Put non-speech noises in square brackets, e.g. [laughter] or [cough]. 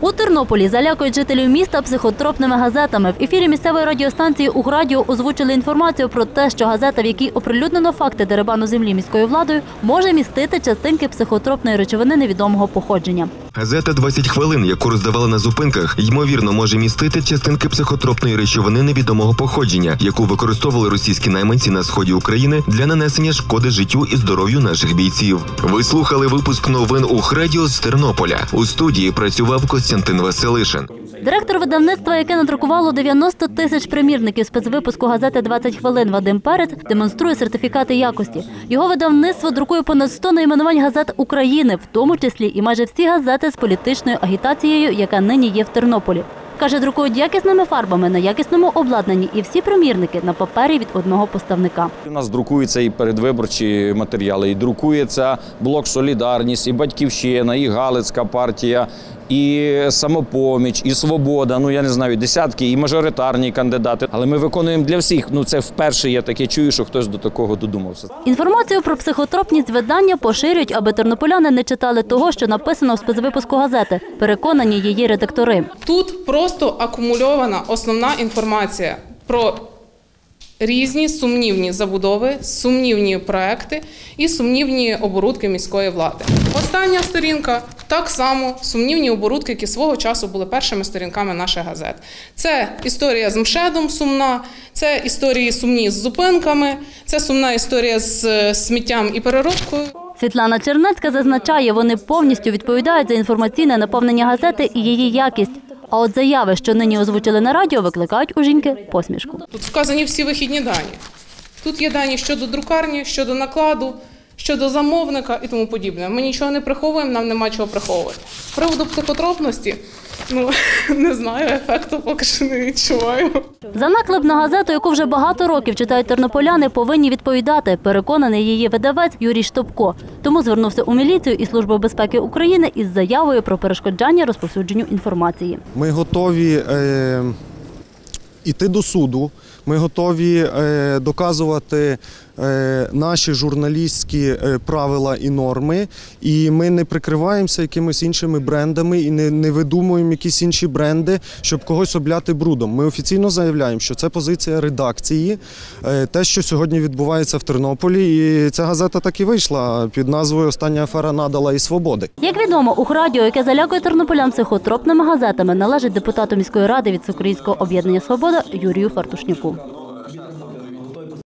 У Тернополі залякують жителів міста психотропними газетами. В ефірі місцевої радіостанції «Уградіо» озвучили інформацію про те, що газета, в якій оприлюднено факти дерибану землі міською владою, може містити частинки психотропної речовини невідомого походження. Газета «20 хвилин, яку роздавали на зупинках, ймовірно може містити частинки психотропної речовини невідомого походження, яку використовували російські найманці на сході України для нанесення шкоди життю і здоров'ю наших бійців. Ви слухали випуск новин «Ухрадіо» з Тернополя. У студії працював Костянтин Василишин. Директор видавництва, яке надрукувало 90 тисяч примірників спецвипуску газети «20 хвилин» Вадим Перець, демонструє сертифікати якості. Його видавництво друкує понад 100 найменувань газет України, в тому числі і майже всі газети з політичною агітацією, яка нині є в Тернополі. Каже, друкують якісними фарбами на якісному обладнанні і всі примірники на папері від одного поставника. У нас друкуються і передвиборчі матеріали, і друкується блок Солідарність, і Батьківщина, і Галицька партія, і самопоміч, і свобода. Ну я не знаю, десятки, і мажоритарні кандидати. Але ми виконуємо для всіх. Ну це вперше я таке чую, що хтось до такого додумався. Інформацію про психотропність видання поширюють, аби тернополяни не читали того, що написано в спецвипуску газети. Переконані її редактори. Тут просто акумульована основна інформація про різні сумнівні забудови, сумнівні проекти і сумнівні оборудки міської влади. Остання сторінка так само сумнівні оборудки, які свого часу були першими сторінками наших газет. Це історія з МШЕДом сумна, це історії сумні з зупинками, це сумна історія з е, сміттям і переробкою. Світлана Чернецька зазначає, вони повністю відповідають за інформаційне наповнення газети і її якість. А от заяви, що нині озвучили на радіо, викликають у жінки посмішку. Тут вказані всі вихідні дані. Тут є дані щодо друкарні, щодо накладу, щодо замовника і тому подібне. Ми нічого не приховуємо, нам нема чого приховувати. З приводу психотропності, ну [laughs] не знаю, ефекту поки що не відчуваю. За наклеп на газету, яку вже багато років читають тернополяни, повинні відповідати. Переконаний її видавець Юрій Штопко. Тому звернувся у міліцію і Службу безпеки України із заявою про перешкоджання розповсюдженню інформації. Ми готові е, іти до суду. Ми готові е, доказувати е, наші журналістські е, правила і норми. І ми не прикриваємося якимись іншими брендами і не, видумуємо якісь інші бренди, щоб когось обляти брудом. Ми офіційно заявляємо, що це позиція редакції, те, що сьогодні відбувається в Тернополі. І ця газета так і вийшла під назвою Остання афера надала і свободи. Як відомо, Ухрадіо, яке залякує тернополян психотропними газетами, належить депутату міської ради від Всеукраїнського об'єднання Свобода Юрію Фартушняку.